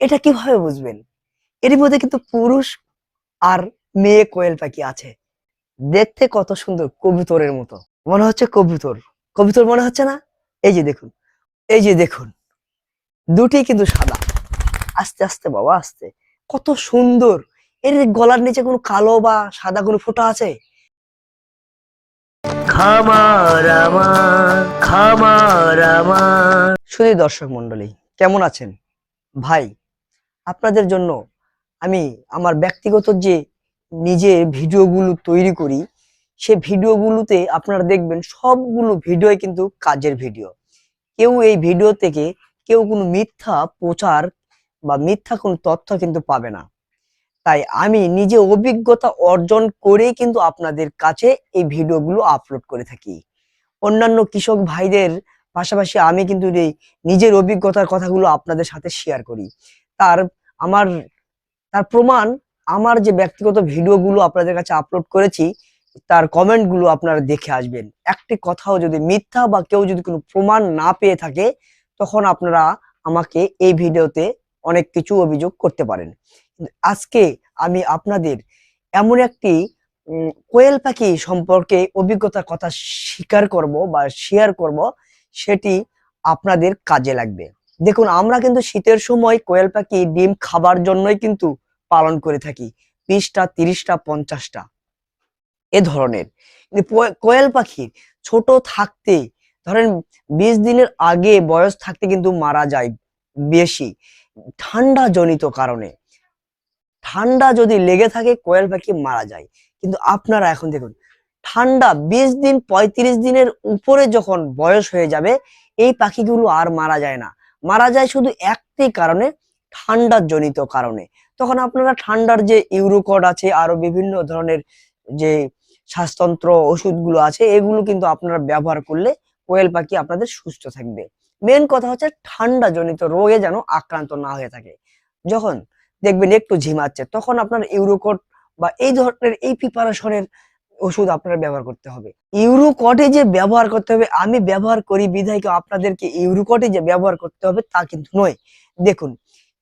এটা কীভাবে বুঝবেন? এর মধ্যে কিন্তু পুরুষ আর মেয়ে কোয়েল পাখি আছে। দেখতে কত সুন্দর কবুতরের মতো। মনে হচ্ছে কবুতর। কবুতর মনে হচ্ছে না? এই যে দেখুন। এই যে দেখুন। দুটি কিন্তু সাদা। আস্তে আস্তে বাবা আস্তে। কত সুন্দর। এর গলার নিচে কোনো কালো বা সাদা কোনো ফোঁটা আছে? খামার আমার খামার আমার। শুধু দর্শক মন্ডলী কেমন আছেন? ভাই আপনাদের জন্য আমি আমার ব্যক্তিগত যে নিজের ভিডিওগুলো তৈরি করি, সে ভিডিওগুলোতে আপনারা দেখবেন সবগুলো ভিডিও কিন্তু কাজের ভিডিও। কেউ এই ভিডিও থেকে কেউ কোনো মিথ্যা প্রচার বা মিথ্যা কোনো তথ্য কিন্তু পাবে না। তাই আমি নিজে অভিজ্ঞতা অর্জন করেই কিন্তু আপনাদের কাছে এই ভিডিওগুলো আপলোড করে থাকি। অন্যান্য কৃষক ভাইদের পাশাপাশি আমি কিন্তু নিজের অভিজ্ঞতার কথাগুলো আপনাদের সাথে শেয়ার করি। তার, আমার, তার প্রমাণ, আমার যে ব্যক্তিগত ভিডিওগুলো আপনাদের কাছে আপলোড করেছি, তার কমেন্টগুলো আপনারা দেখে আসবেন। একটি কথাও যদি মিথ্যা বা কেউ যদি কোনো প্রমাণ না পেয়ে থাকে, তখন আপনারা আমাকে এই ভিডিওতে অনেক কিছু অভিযোগ করতে পারেন। আজকে আমি আপনাদের এমন একটি কোয়েল পাখি সম্পর্কে অভিজ্ঞতার কথা স্বীকার করব বা শেয়ার করব, সেটি আপনাদের কাজে লাগবে। দেখুন, আমরা কিন্তু শীতের সময় কোয়েল পাখি ডিম খাবার জন্যই কিন্তু পালন করে থাকি। বিশটা, তিরিশটা, পঞ্চাশটা। এ ধরনের। কোয়েল পাখির ছোট থাকতে, ধরেন বিশ দিনের আগে বয়স থাকতে কিন্তু মারা যায় বেশি। ঠান্ডা জনিত কারণে। ঠান্ডা যদি লেগে থাকে, কোয়েল পাখি মারা যায়। কিন্তু আপনারা এখন দেখুন, ঠান্ডা বিশ দিন, পঁয়ত্রিশ দিনের উপরে যখন বয়স হয়ে যাবে, এই পাখিগুলো আর মারা যায় না। মারা যায় শুধু একটি কারণে ঠান্ডার জনিত কারণে। তখন আপনারা ঠান্ডার যে ইউরোকড আছে, আরও বিভিন্ন ধরনের যে শ্বাসতন্ত্র ওষুধগুলো আছে, এগুলো কিন্তু আপনারা ব্যবহার করলে কোয়েল পাখি আপনাদের সুস্থ থাকবে। মেন কথা হচ্ছে ঠান্ডা জনিত রোগে যেন আক্রান্ত না হয়ে থাকে। যখন দেখবেন একটু ঝিমাচ্ছে তখন আপনার ইউরোকড বা এই ধরনের এই প্রিপারেশনের ওষুধ আপনারা ব্যবহার করতে হবে। ইউরোকটে যে ব্যবহার করতে হবে, আমি ব্যবহার করি বিধায়কে, আপনাদেরকে ইউরোকটে যে ব্যবহার করতে হবে তা কিন্তু নয়। দেখুন,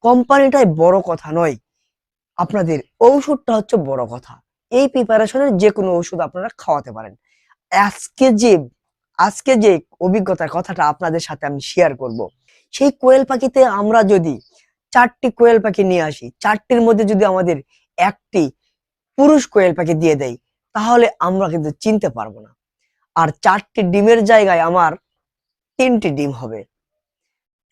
কোম্পানিটাই বড় কথা নয়। আপনাদের ঔষধটা হচ্ছে বড় কথা। এই প্রিপারেশনের যে কোনো ওষুধ আপনারা খাওয়াতে পারেন। আজকে যে আজকে যে অভিজ্ঞতার কথাটা আপনাদের সাথে আমি শেয়ার করব, সেই কোয়েল পাখিতে আমরা যদি চারটি কোয়েল পাখি নিয়ে আসি, চারটির মধ্যে যদি আমাদের একটি পুরুষ কোয়েল পাখি দিয়ে দেয় তাহলে আমরা কিন্তু চিনতে পারব না। আর চারটি ডিমের জায়গায় আমার তিনটি ডিম হবে।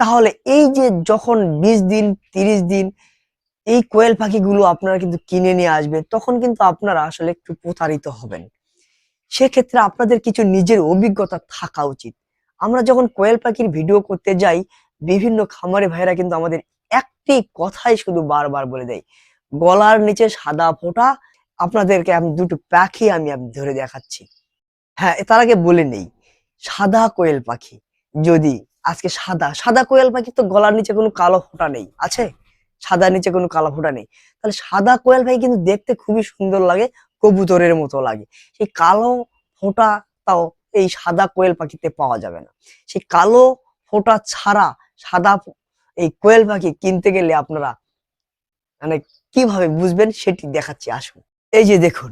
তাহলে এই যে যখন বিশ দিন, তিরিশ দিন এই কোয়েল পাখিগুলো আপনারা কিন্তু কিনে নিয়ে আসবে, তখন কিন্তু আপনারা আসলে একটু প্রতারিত হবেন। সেক্ষেত্রে আপনাদের কিছু নিজের অভিজ্ঞতা থাকা উচিত। আমরা যখন কোয়েল পাখির ভিডিও করতে যাই, বিভিন্ন খামারে ভাইরা কিন্তু আমাদের একটি কথাই শুধু বারবার বলে দেয়, গলার নিচে সাদা ফোঁটা আপনাদেরকে আমি দুটো পাখি আমি ধরে দেখাচ্ছি। হ্যাঁ তার আগে বলে নেই, সাদা কোয়েল পাখি। যদি আজকে সাদা সাদা কোয়েল পাখি তো গলার নিচে কোনো কালো ফোঁটা নেই, আছে? সাদা নিচে কোনো কালো ফোঁটা নেই। তাহলে সাদা কোয়েল পাখি কিন্তু দেখতে খুবই সুন্দর লাগে, কবুতরের মতো লাগে। সেই কালো ফোঁটা তাও এই সাদা কোয়েল পাখিতে পাওয়া যাবে না। সেই কালো ফোঁটা ছাড়া সাদা এই কোয়েল পাখি কিনতে গেলে আপনারা মানে কীভাবে বুঝবেন সেটি দেখাচ্ছি, আসুন। এই যে দেখুন,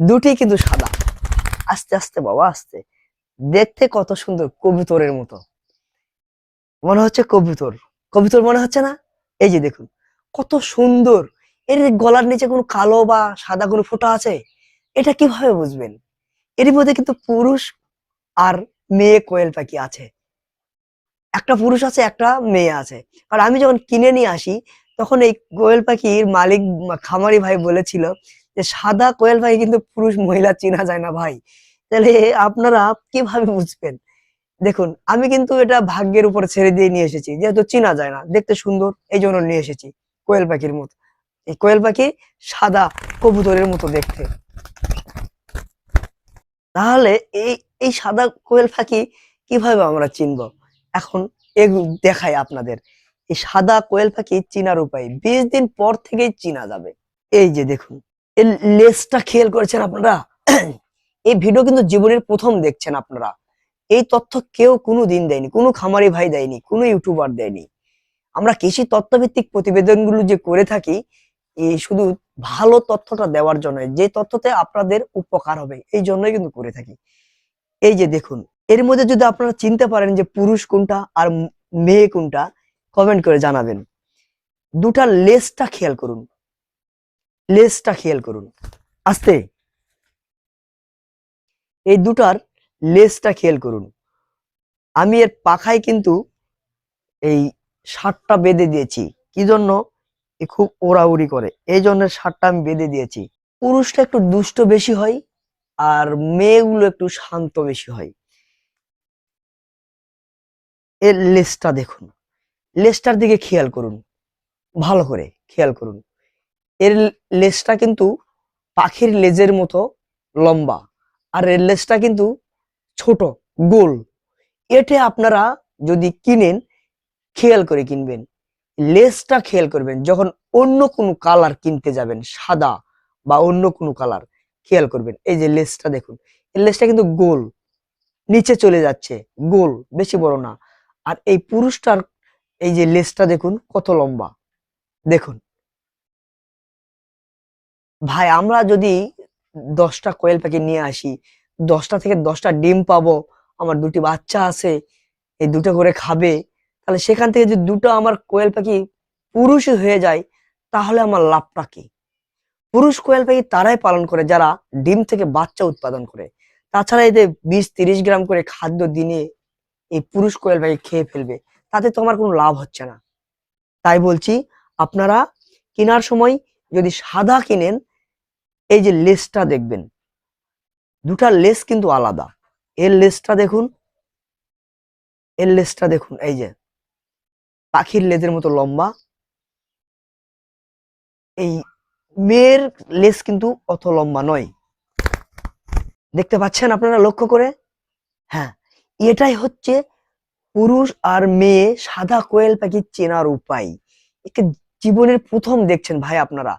দুটি কিন্তু সাদা। আস্তে আস্তে বাবা, আস্তে। দেখতে কত সুন্দর কবুতরের মতো। মনে হচ্ছে কবুতর। কবুতর মনে হচ্ছে না? এই যে দেখুন, কত সুন্দর। এর গলার নিচে কোনো কালো বা সাদা কোনো ফোঁটা আছে? এটা কীভাবে বুঝবেন? এর মধ্যে কিন্তু পুরুষ আর মেয়ে কোয়েল পাখি আছে। একটা পুরুষ আছে, একটা মেয়ে আছে। আর আমি যখন কিনে নিয়ে আসি তখন এই কোয়েল পাখির মালিক খামারি ভাই বলেছিল যে, সাদা কোয়েল পাখি কিন্তু পুরুষ মহিলা চেনা যায় না ভাই। তাহলে আপনারা কীভাবে বুঝবেন? দেখুন, আমি কিন্তু এটা ভাগ্যের উপর ছেড়ে দিয়ে নিয়ে এসেছি, যেহেতু চেনা যায় না। দেখতে সুন্দর এই জন্য নিয়ে এসেছি কোয়েল পাখির মতো। এই কোয়েল পাখি সাদা কবুতরের মতো দেখতে। তাহলে এই এই সাদা কোয়েল পাখি কীভাবে আমরা চিনব? এখন এগু দেখাই আপনাদের। এই সাদা কোয়েল পাখি চিনার উপায়। বিশ দিন পর থেকেই চিনা যাবে। এই যে দেখুন এই লেজটা খেয়াল করেছেন আপনারা? এই ভিডিও কিন্তু জীবনের প্রথম দেখছেন আপনারা। এই তথ্য কেউ কোনো দিন দেয়নি, কোনো খামারি ভাই দেয়নি, কোনো ইউটিউবার দেয়নি। আমরা কৃষি তথ্যভিত্তিক প্রতিবেদনগুলো যে করে থাকি এই শুধু ভালো তথ্যটা দেওয়ার জন্য যে তথ্যতে আপনাদের উপকার হবে, এই জন্যই কিন্তু করে থাকি। এই যে দেখুন, এর মধ্যে যদি আপনারা চিনতে পারেন যে পুরুষ কোনটা আর মেয়ে কোনটা কমেন্ট করে জানাবেন। দুটা লেসটা খেয়াল করুন। লেজটা খেয়াল করুন। আস্তে। এই দুটার লেজটা খেয়াল করুন। আমি এর পাখায় কিন্তু এই শার্টটা বেঁধে দিয়েছি। কি জন্য? এ খুব ওড়াউড়ি করে। এই জন্য শার্টটা আমি বেঁধে দিয়েছি। পুরুষটা একটু দুষ্ট বেশি হয় আর মেয়েগুলো একটু শান্ত বেশি হয়। এর লেসটা দেখুন। লেজটার দিকে খেয়াল করুন। ভালো করে খেয়াল করুন। এর লেজটা কিন্তু পাখির লেজের মতো লম্বা আর এর লেজটা কিন্তু ছোট, গোল। এটে আপনারা যদি কিনেন, খেয়াল করে কিনবেন। লেসটা খেয়াল করবেন, যখন অন্য কোনো কালার কিনতে যাবেন, সাদা বা অন্য কোনো কালার, খেয়াল করবেন। এই যে লেসটা দেখুন এই লেসটা কিন্তু গোল, নিচে চলে যাচ্ছে, গোল, বেশি বড় না। আর এই পুরুষটার এই যে লেসটা দেখুন, কত লম্বা। দেখুন। ভাই, আমরা যদি দশটা কোয়েল পাখি নিয়ে আসি, দশটা থেকে দশটা ডিম পাবো, আমার দুটি বাচ্চা আছে, এই দুটো করে খাবে, তাহলে সেখান থেকে যদি দুটো আমার কোয়েল পাখি পুরুষ হয়ে যায়, তাহলে আমার লাভটা কি? পুরুষ কোয়েল পাখি তারাই পালন করে, যারা ডিম থেকে বাচ্চা উৎপাদন করে। তাছাড়া এতে বিশ, তিরিশ গ্রাম করে খাদ্য দিনে এই পুরুষ কোয়েল পাখি খেয়ে ফেলবে। তাতে তো আমার কোনো লাভ হচ্ছে না। তাই বলছি, আপনারা কেনার সময় যদি সাদা কিনেন, এই যে লেসটা দেখবেন দুটা লেস কিন্তু আলাদা। এর লেসটা দেখুন, এর লেসটা দেখুন, এই যে পাখির লেজের মতো লম্বা। এই মেয়ের লেস কিন্তু অত লম্বা নয়। দেখতে পাচ্ছেন আপনারা লক্ষ্য করে? হ্যাঁ এটাই হচ্ছে পুরুষ আর মেয়ে সাদা কোয়েল পাখি চেনার উপায়। একে জীবনের প্রথম দেখছেন ভাই আপনারা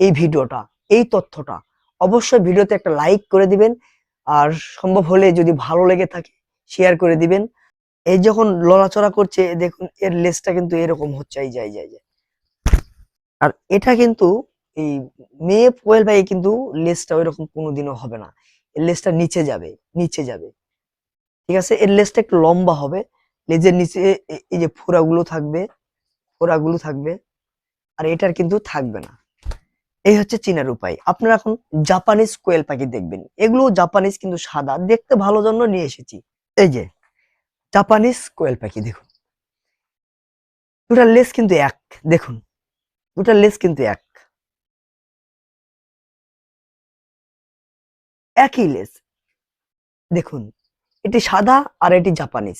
এই ভিডিওটা, এই তথ্যটা। অবশ্যই ভিডিওতে একটা লাইক করে দিবেন, আর সম্ভব হলে যদি ভালো লেগে থাকে শেয়ার করে দিবেন। এই যখন লড়াচড়া করছে দেখুন, এর লেজটা কিন্তু এরকম হচ্ছে, এই যাই যাই যায় আর এটা কিন্তু এই মেয়ে কোয়েল পাখি কিন্তু লেজটা ওইরকম কোনোদিনও হবে না। এর লেজটা নিচে যাবে নিচে যাবে। ঠিক আছে? এর লেজটা একটু লম্বা হবে। লেজের নিচে এই যে ফোড়াগুলো থাকবে ফোড়াগুলো থাকবে, আর এটার কিন্তু থাকবে না। এই হচ্ছে চীনের উপায়। আপনারা এখন জাপানিজ কোয়েল পাখি দেখবেন। এগুলো জাপানিজ কিন্তু সাদা। দেখতে ভালো জন্য নিয়ে এসেছি। এই যে জাপানিজ কোয়েল পাখি, দেখুন। দুটার লেস কিন্তু এক, দেখুন। দুটার লেস কিন্তু এক। একই লেস দেখুন, এটি সাদা আর এটি জাপানিজ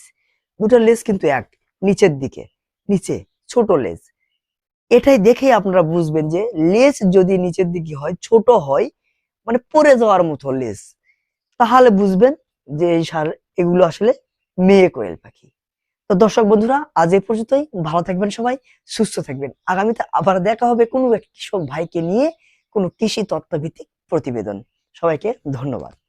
দুটার লেজ কিন্তু এক, নিচের দিকে, নিচে, ছোট লেজ এটাই দেখেই আপনারা বুঝবেন যে লেজ যদি নিচের দিকে হয়, ছোট হয় মানে পড়ে যাওয়ার মতো লেজ তাহলে বুঝবেন যে এই সার, এগুলো আসলে মেয়ে কোয়েল পাখি। তো দর্শক বন্ধুরা, আজ এ পর্যন্তই। ভালো থাকবেন সবাই, সুস্থ থাকবেন। আগামীতে আবার দেখা হবে কোনো এক কৃষক ভাইকে নিয়ে কোনো কৃষি তত্ত্বভিত্তিক প্রতিবেদন। সবাইকে ধন্যবাদ।